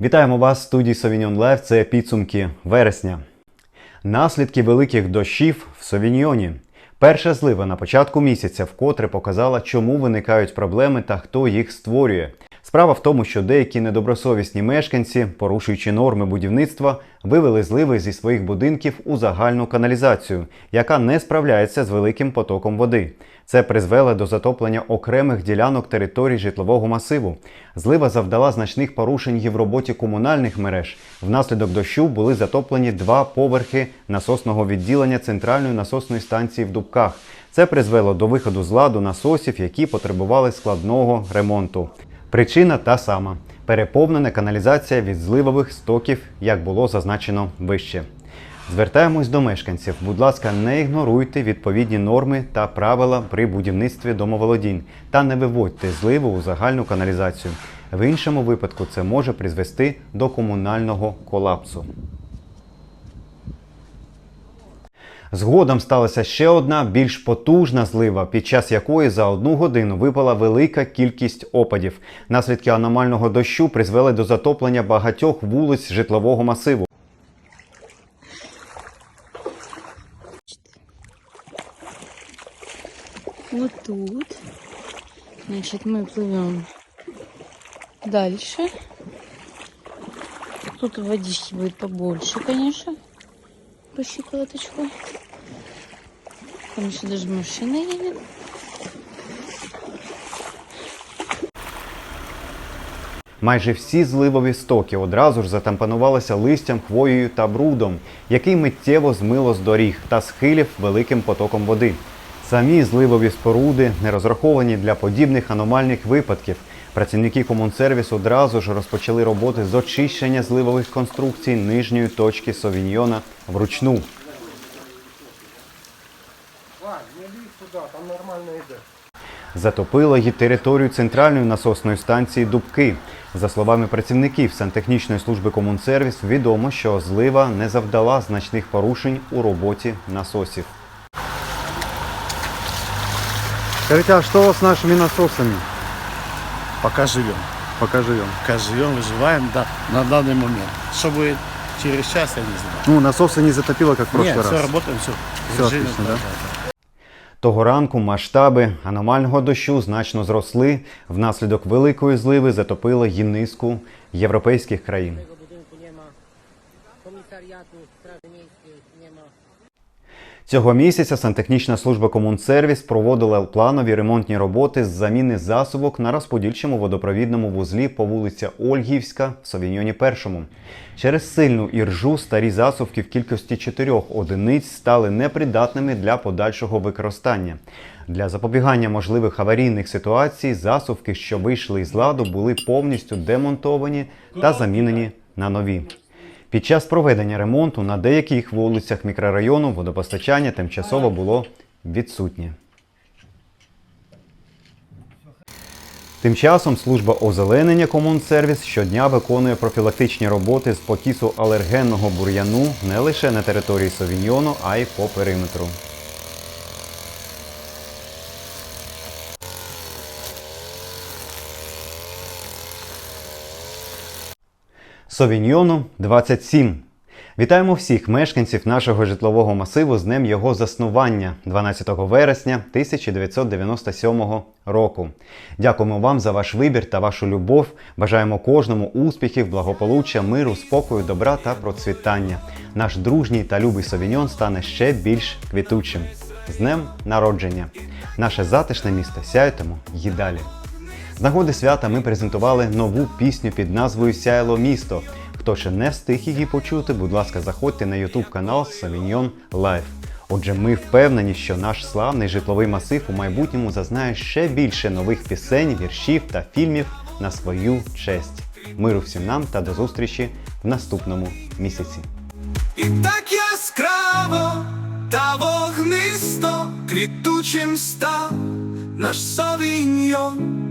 Вітаємо вас в студії Совіньон Live. Це підсумки вересня. Наслідки великих дощів в Совіньйоні. Перша злива на початку місяця вкотре показала, чому виникають проблеми та хто їх створює. Справа в тому, що деякі недобросовісні мешканці, порушуючи норми будівництва, вивели зливи зі своїх будинків у загальну каналізацію, яка не справляється з великим потоком води. Це призвело до затоплення окремих ділянок територій житлового масиву. Злива завдала значних порушень і в роботі комунальних мереж. Внаслідок дощу були затоплені два поверхи насосного відділення центральної насосної станції в Дубках. Це призвело до виходу з ладу насосів, які потребували складного ремонту. Причина та сама переповнена каналізація від зливових стоків, як було зазначено вище. Звертаємось до мешканців. Будь ласка, не ігноруйте відповідні норми та правила при будівництві домоволодінь та не виводьте зливу у загальну каналізацію. В іншому випадку це може призвести до комунального колапсу. Згодом сталася ще одна більш потужна злива, під час якої за одну годину випала велика кількість опадів. Наслідки аномального дощу призвели до затоплення багатьох вулиць житлового масиву. Вот тут. Значит, мы плывем дальше. Тут водички будет побольше, конечно. По щиколоточку. Там еще даже машина едет. Майже всі зливові стоки одразу ж затампонувалися листям, хвоєю та брудом, який миттєво змило з доріг та схилів великим потоком води. Самі зливові споруди не розраховані для подібних аномальних випадків. Працівники комунсервісу одразу ж розпочали роботи з очищення зливових конструкцій нижньої точки Совіньйона вручну. Затопило й територію центральної насосної станції Дубки. За словами працівників сантехнічної служби комунсервіс, відомо, що злива не завдала значних порушень у роботі насосів. Скажите, а что с нашими насосами? Пока живем. Пока живем. Пока живем, выживаем да, на данный момент. Что будет через час, я не знаю. Ну, насосы не затопило, как в прошлый Нет, раз. все работаем, все. Всё отлично, да? Того ранку масштаби аномального дощу значно зросли. Внаслідок великої зливи затопило й низку європейських країн. Цього місяця сантехнічна служба Комунсервіс проводила планові ремонтні роботи з заміни засобок на розподільчому водопровідному вузлі по вулиця Ольгівська в Совіньйоні Першому. Через сильну іржу старі засувки в кількості чотирьох одиниць стали непридатними для подальшого використання. Для запобігання можливих аварійних ситуацій засувки, що вийшли із ладу, були повністю демонтовані та замінені на нові. Під час проведення ремонту на деяких вулицях мікрорайону водопостачання тимчасово було відсутнє. Тим часом служба озеленення Комунсервіс щодня виконує профілактичні роботи з покісу алергенного бур'яну не лише на території Совіньйону, а й по периметру. Совіньйону 27. Вітаємо всіх мешканців нашого житлового масиву з днем його заснування 12 вересня 1997 року. Дякуємо вам за ваш вибір та вашу любов. Бажаємо кожному успіхів, благополуччя, миру, спокою, добра та процвітання. Наш дружній та любий совіньон стане ще більш квітучим. З днем народження! Наше затишне місто сяютимо й далі. З нагоди свята ми презентували нову пісню під назвою Сяйло місто. Хто ще не встиг її почути, будь ласка, заходьте на YouTube канал Sauvignon Live. Отже, ми впевнені, що наш славний житловий масив у майбутньому зазнає ще більше нових пісень, віршів та фільмів на свою честь. Миру всім нам та до зустрічі в наступному місяці. І так яскраво та вогнисто квітучим став наш совіньйон.